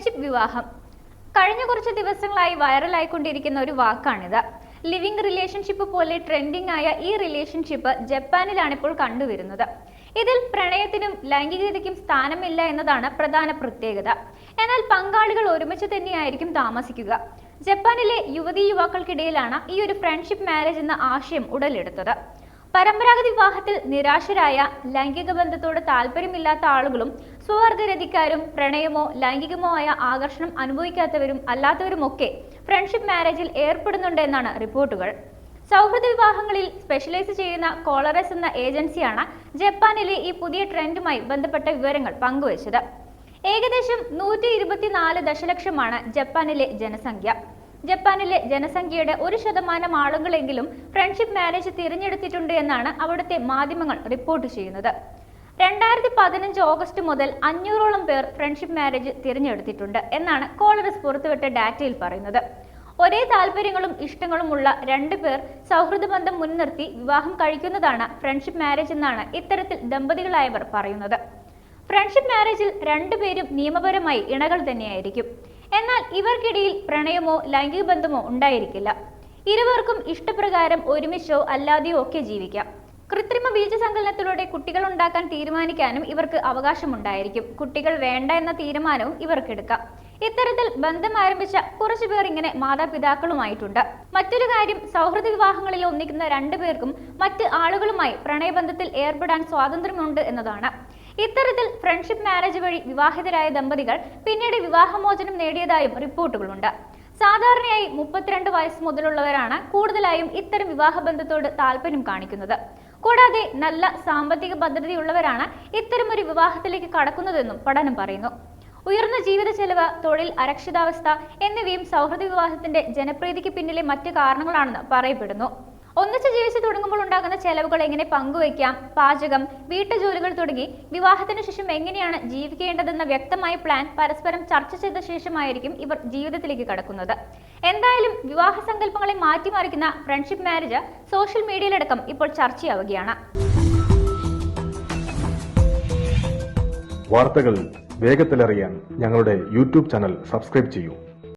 Friendship വിവാഹം. കഴിഞ്ഞ കുറച്ച് ദിവസങ്ങളായി വൈറലായിക്കൊണ്ടിരിക്കുന്ന ഒരു വാക്കാണിത്. ലിവിംഗ് റിലേഷൻഷിപ്പ് പോലെ ട്രെൻഡിംഗ് ആയ ഈ റിലേഷൻഷിപ്പ് ജപ്പാനിലാണ് ഇപ്പോൾ കണ്ടുവരുന്നത്. ഇതിൽ പ്രണയത്തിനും ലൈംഗികതയ്ക്കും സ്ഥാനമില്ല എന്നതാണ് പ്രധാന പ്രത്യേകത. എന്നാൽ പങ്കാളികൾ ഒരുമിച്ച് തന്നെയായിരിക്കും താമസിക്കുക. ജപ്പാനിലെ യുവതീ യുവാക്കൾക്കിടയിലാണ് ഈ ഒരു ഫ്രണ്ട്ഷിപ്പ് മാരേജ് എന്ന ആശയം ഉടലെടുത്തത്. പരമ്പരാഗത വിവാഹത്തിൽ നിരാശരായ ലൈംഗിക ബന്ധത്തോട് താല്പര്യമില്ലാത്ത ആളുകളും സ്വവർഗരതിക്കാരും പ്രണയമോ ലൈംഗികമോ ആയ ആകർഷണം അനുഭവിക്കാത്തവരും അല്ലാത്തവരുമൊക്കെ ഫ്രണ്ട്ഷിപ്പ് മാരേജിൽ ഏർപ്പെടുന്നുണ്ട് എന്നാണ് റിപ്പോർട്ടുകൾ. സൗഹൃദ വിവാഹങ്ങളിൽ സ്പെഷ്യലൈസ് ചെയ്യുന്ന കോളറസ് എന്ന ഏജൻസിയാണ് ജപ്പാനിലെ ഈ പുതിയ ട്രെൻഡുമായി ബന്ധപ്പെട്ട വിവരങ്ങൾ പങ്കുവച്ചത്. ഏകദേശം നൂറ്റി ദശലക്ഷമാണ് ജപ്പാനിലെ ജനസംഖ്യ. ജപ്പാനിലെ ജനസംഖ്യയുടെ ഒരു ശതമാനം ആളുകളെങ്കിലും ഫ്രണ്ട്ഷിപ്പ് മാരേജ് തിരഞ്ഞെടുത്തിട്ടുണ്ട് എന്നാണ് അവിടുത്തെ മാധ്യമങ്ങൾ റിപ്പോർട്ട് ചെയ്യുന്നത്. രണ്ടായിരത്തി പതിനഞ്ച് ഓഗസ്റ്റ് മുതൽ അഞ്ഞൂറോളം പേർ ഫ്രണ്ട്ഷിപ്പ് മാരേജ് തിരഞ്ഞെടുത്തിട്ടുണ്ട് എന്നാണ് കോളറസ് പുറത്തുവിട്ട ഡാറ്റയിൽ പറയുന്നത്. ഒരേ താല്പര്യങ്ങളും ഇഷ്ടങ്ങളുമുള്ള രണ്ടു പേർ സൗഹൃദ ബന്ധം മുൻനിർത്തി വിവാഹം കഴിക്കുന്നതാണ് ഫ്രണ്ട്ഷിപ്പ് മാരേജ് എന്നാണ് ഇത്തരത്തിൽ ദമ്പതികളായവർ പറയുന്നത്. ഫ്രണ്ട്ഷിപ്പ് മാരേജിൽ രണ്ടുപേരും നിയമപരമായി ഇണകൾ തന്നെയായിരിക്കും. എന്നാൽ ഇവർക്കിടയിൽ പ്രണയമോ ലൈംഗിക ബന്ധമോ ഉണ്ടായിരിക്കില്ല. ഇരുവർക്കും ഇഷ്ടപ്രകാരം ഒരുമിച്ചോ അല്ലാതെയോ ഒക്കെ ജീവിക്കാം. കൃത്രിമ ബീജസങ്കലനത്തിലൂടെ കുട്ടികൾ ഉണ്ടാക്കാൻ തീരുമാനിക്കാനും ഇവർക്ക് അവകാശമുണ്ടായിരിക്കും. കുട്ടികൾ വേണ്ട എന്ന തീരുമാനവും ഇവർക്കെടുക്കാം. ഇത്തരത്തിൽ ബന്ധം ആരംഭിച്ച കുറച്ചു പേർ ഇങ്ങനെ മാതാപിതാക്കളുമായിട്ടുണ്ട്. മറ്റൊരു കാര്യം സൗഹൃദ വിവാഹങ്ങളിൽ ഒന്നിക്കുന്ന രണ്ടുപേർക്കും മറ്റ് ആളുകളുമായി പ്രണയബന്ധത്തിൽ ഏർപ്പെടാൻ സ്വാതന്ത്ര്യമുണ്ട് എന്നതാണ്. ഇത്തരത്തിൽ ഫ്രണ്ട്ഷിപ്പ് മാരേജ് വഴി വിവാഹിതരായ ദമ്പതികൾ പിന്നീട് വിവാഹമോചനം നേടിയതായും റിപ്പോർട്ടുകളുണ്ട്. സാധാരണയായി മുപ്പത്തിരണ്ട് വയസ്സ് മുതലുള്ളവരാണ് കൂടുതലായും ഇത്തരം വിവാഹബന്ധത്തോട് താല്പര്യം കാണിക്കുന്നത്. കൂടാതെ നല്ല സാമ്പത്തിക ഭദ്രതയുള്ളവരാണ് ഒരു വിവാഹത്തിലേക്ക് കടക്കുന്നതെന്നും പഠനം പറയുന്നു. ഉയർന്ന ജീവിത ചെലവ് തൊഴിൽ അരക്ഷിതാവസ്ഥ എന്നിവയും സൗഹൃദ വിവാഹത്തിന്റെ ജനപ്രീതിക്ക് പിന്നിലെ മറ്റ് കാരണങ്ങളാണെന്ന് പറയപ്പെടുന്നു. ഒന്നിച്ച് ജീവിച്ചു തുടങ്ങുമ്പോൾ ഉണ്ടാകുന്ന ചെലവുകൾ എങ്ങനെ പങ്കുവയ്ക്കാം? പാചകം വീട്ടുജോലികൾ തുടങ്ങി വിവാഹത്തിന് ശേഷം എങ്ങനെയാണ് ജീവിക്കേണ്ടതെന്ന വ്യക്തമായ പ്ലാൻ പരസ്പരം ചർച്ച ചെയ്ത ശേഷമായിരിക്കും ഇവർ ജീവിതത്തിലേക്ക് കടക്കുന്നത്. എന്തായാലും വിവാഹ സങ്കല്പങ്ങളെ മാറ്റിമറിക്കുന്ന ഫ്രണ്ട്ഷിപ്പ് മാരേജ് സോഷ്യൽ മീഡിയയിലടക്കം ഇപ്പോൾ ചർച്ചയാവുകയാണ്. വാർത്തകൾ വേഗത്തിലറിയാൻ ഞങ്ങളുടെ യൂട്യൂബ് ചാനൽ സബ്സ്ക്രൈബ് ചെയ്യൂ.